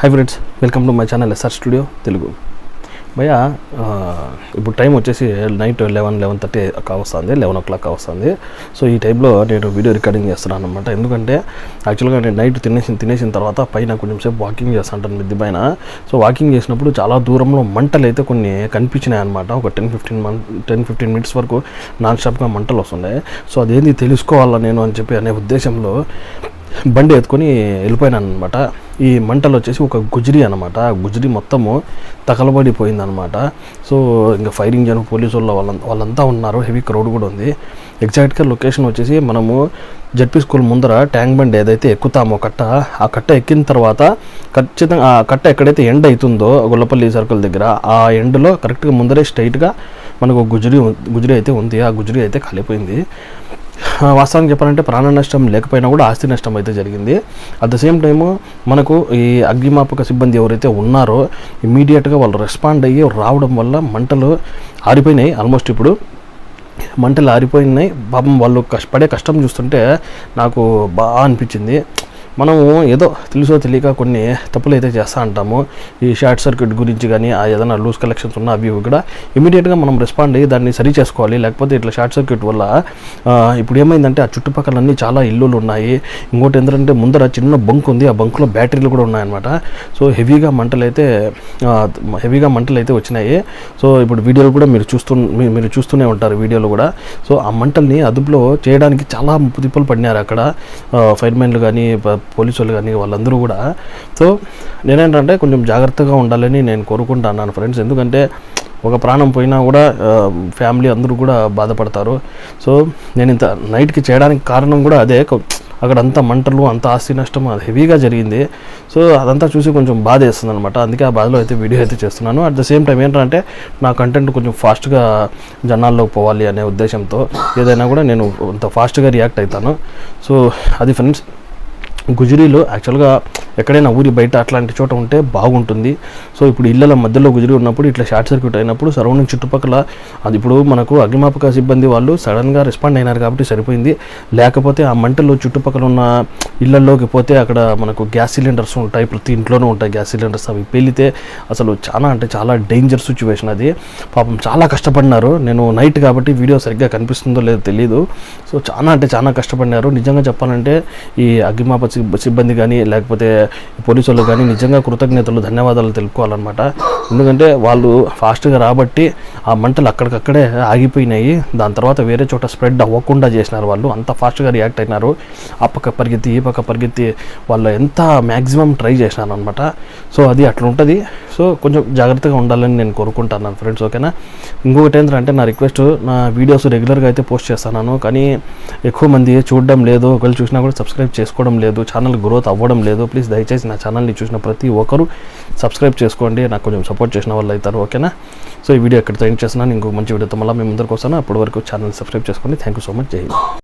Hi friends welcome to my channel SR studio Telugu భయ్య ఇప్పుడు time వచ్చేసి night eleven eleven thirty కావస్తుంది eleven o'clock కావస్తుంది so ఈ టైంలో నేను వీడియో రికార్డింగ్ చేస్తున్నాను అనమాట ఎందుకంటే యాక్చువల్గా నేను నైట్ తినేసిన తినేసిన తర్వాత పైన కొంచెం సేపు వాకింగ్ చేస్తుంటాను మిద్ది పైన. సో వాకింగ్ చేసినప్పుడు చాలా దూరంలో మంటలు అయితే కొన్ని కనిపించినాయి అనమాట ఒక టెన్ ఫిఫ్టీన్ మన్ టెన్ ఫిఫ్టీన్ మినిట్స్ వరకు నాన్ స్టాప్గా మంటలు వస్తున్నాయి సో అదేంది తెలుసుకోవాలా నేను అని చెప్పి అనే ఉద్దేశంలో బండి ఎత్తుకొని వెళ్ళిపోయినాను అనమాట ఈ మంటలు వచ్చేసి ఒక గుజరీ అనమాట ఆ గుజరీ మొత్తము తగలబడిపోయిందనమాట సో ఇంకా ఫైర్ ఇంజన్ పోలీసు వాళ్ళు వాళ్ళ వాళ్ళంతా ఉన్నారు. హెవీ క్రౌడ్ కూడా ఉంది. ఎగ్జాక్ట్గా లొకేషన్ వచ్చేసి మనము జడ్పీ స్కూల్ ముందర ట్యాంక్ బండ్ ఏదైతే ఎక్కుతామో కట్ట ఆ కట్ట ఎక్కిన తర్వాత ఖచ్చితంగా ఆ కట్ట ఎక్కడైతే ఎండ్ అవుతుందో గొల్లపల్లి సర్కిల్ దగ్గర ఆ ఎండ్లో కరెక్ట్గా ముందరే స్ట్రైట్గా మనకు గుజరీ ఉం- గుజరీ అయితే ఉంది. ఆ గుజరీ అయితే కాలిపోయింది. వాస్తవానికి చెప్పాలంటే ప్రాణ నష్టం లేకపోయినా కూడా ఆస్తి నష్టం అయితే జరిగింది. అట్ ద సేమ్ టైము మనకు ఈ అగ్నిమాపక సిబ్బంది ఎవరైతే ఉన్నారో ఇమీడియట్గా వాళ్ళు రెస్పాండ్ అయ్యి రావడం వల్ల మంటలు ఆరిపోయినాయి. ఆల్మోస్ట్ ఇప్పుడు మంటలు ఆరిపోయినాయి. పాపం వాళ్ళు కష్టపడే కష్టం చూస్తుంటే నాకు బాగా అనిపించింది. మనము ఏదో తెలుసో తెలియక కొన్ని తప్పులు అయితే చేస్తూ ఉంటాము. ఈ షార్ట్ సర్క్యూట్ గురించి కానీ ఆ ఏదైనా లూజ్ కలెక్షన్స్ ఉన్నా అవి కూడా ఇమీడియట్గా మనం రెస్పాండ్ అయ్యి దాన్ని సరి చేసుకోవాలి. లేకపోతే ఇట్లా షార్ట్ సర్క్యూట్ వల్ల ఇప్పుడు ఏమైందంటే ఆ చుట్టుపక్కలన్నీ చాలా ఇల్లులు ఉన్నాయి. ఇంకోటి ఏంటంటే ముందర చిన్న బంక్ ఉంది. ఆ బంక్లో బ్యాటరీలు కూడా ఉన్నాయన్నమాట. సో హెవీగా మంటలు అయితే హెవీగా మంటలు అయితే వచ్చినాయి. సో ఇప్పుడు వీడియోలు కూడా మీరు చూస్తూ మీరు చూస్తూనే ఉంటారు వీడియోలు కూడా. సో ఆ మంటల్ని అదుపులో చేయడానికి చాలా ముప్పు తిప్పలు పడినారు అక్కడ. ఫైర్మెన్లు కానీ పోలీసు వాళ్ళు కానీ వాళ్ళందరూ కూడా. సో నేనేంటంటే కొంచెం జాగ్రత్తగా ఉండాలని నేను కోరుకుంటున్నాను ఫ్రెండ్స్. ఎందుకంటే ఒక ప్రాణం పోయినా కూడా ఫ్యామిలీ అందరూ కూడా బాధపడతారు. సో నేను ఇంత నైట్కి చేయడానికి కారణం కూడా అదే. అక్కడ అంతా మంటలు అంత ఆస్తి నష్టం అది హెవీగా జరిగింది. సో అదంతా చూసి కొంచెం బాధ వేస్తుంది అనమాట అందుకే ఆ బాధలో అయితే వీడియో అయితే చేస్తున్నాను. అట్ ద సేమ్ టైం ఏంటంటే నా కంటెంట్ కొంచెం ఫాస్ట్గా జనాల్లోకి పోవాలి అనే ఉద్దేశంతో ఏదైనా కూడా నేను అంత ఫాస్ట్గా రియాక్ట్ అవుతాను. సో అది ఫ్రెండ్స్ గుజరీలో యాక్చువల్గా ఎక్కడైనా ఊరి బయట అట్లాంటి చోట ఉంటే బాగుంటుంది. సో ఇప్పుడు ఇళ్ళల మధ్యలో గుజరీ ఉన్నప్పుడు ఇట్లా షార్ట్ సర్క్యూట్ అయినప్పుడు సరౌండింగ్ చుట్టుపక్కల అది ఇప్పుడు మనకు అగ్నిమాపక సిబ్బంది వాళ్ళు సడన్గా రెస్పాండ్ అయినారు కాబట్టి సరిపోయింది. లేకపోతే ఆ మంటలు చుట్టుపక్కల ఉన్న ఇళ్ళలోకి పోతే అక్కడ మనకు గ్యాస్ సిలిండర్స్ ఉంటాయి ప్రతి ఇంట్లోనూ ఉంటాయి గ్యాస్ సిలిండర్స్ అవి పేలితే అసలు చాలా అంటే చాలా డేంజర్ సిచ్యువేషన్ అది. పాపం చాలా కష్టపడినారు. నేను నైట్ కాబట్టి వీడియో సరిగ్గా కనిపిస్తుందో లేదో తెలియదు సో చాలా అంటే చాలా కష్టపడినారు. నిజంగా చెప్పాలంటే ఈ అగ్నిమాపక సిబ్బంది కానీ లేకపోతే పోలీసు వాళ్ళు కానీ నిజంగా కృతజ్ఞతలు ధన్యవాదాలు తెలుపుకోవాలన్నమాట. ఎందుకంటే వాళ్ళు ఫాస్ట్గా రాబట్టి ఆ మంటలు అక్కడికక్కడే ఆగిపోయినాయి. దాని తర్వాత వేరే చోట స్ప్రెడ్ అవ్వకుండా చేసినారు వాళ్ళు. అంత ఫాస్ట్గా రియాక్ట్ అయినారు. ఆ పక్క పరిగెత్తి ఈ పక్క పరిగెత్తి వాళ్ళు ఎంత మ్యాక్సిమం ట్రై చేసినారు అనమాట సో అది అట్లా ఉంటుంది సో కొంచెం జాగ్రత్తగా ఉండాలని నేను కోరుకుంటున్నాను ఫ్రెండ్స్ ఓకేనా? ఇంకొకటి ఏంటంటే నా రిక్వెస్ట్ నా వీడియోస్ రెగ్యులర్గా అయితే పోస్ట్ చేస్తున్నాను కానీ ఎక్కువ మంది చూడడం లేదు. ఒకవేళ చూసినా కూడా సబ్స్క్రైబ్ చేసుకోవడం లేదు. ఛానల్ గ్రోత్ అవ్వడం లేదు ప్లీజ్ దయచేసి నా ఛానల్ని చూసిన ప్రతి ఒక్కరూ సబ్స్క్రైబ్ చేసుకోండి నాకు కొంచెం సపోర్ట్ చేసిన వాళ్ళు అవుతారు ఓకేనా సో ఈ వీడియో ఎక్కడితో ఎండ్ చేస్తున్నాను. ఇంకో మంచి వీడియోతో మళ్ళీ మేము ముందరికి వస్తాను. అప్పటి వరకు ఛానల్ సబ్స్క్రైబ్ చేసుకోండి థ్యాంక్ యూ సో మచ్ జై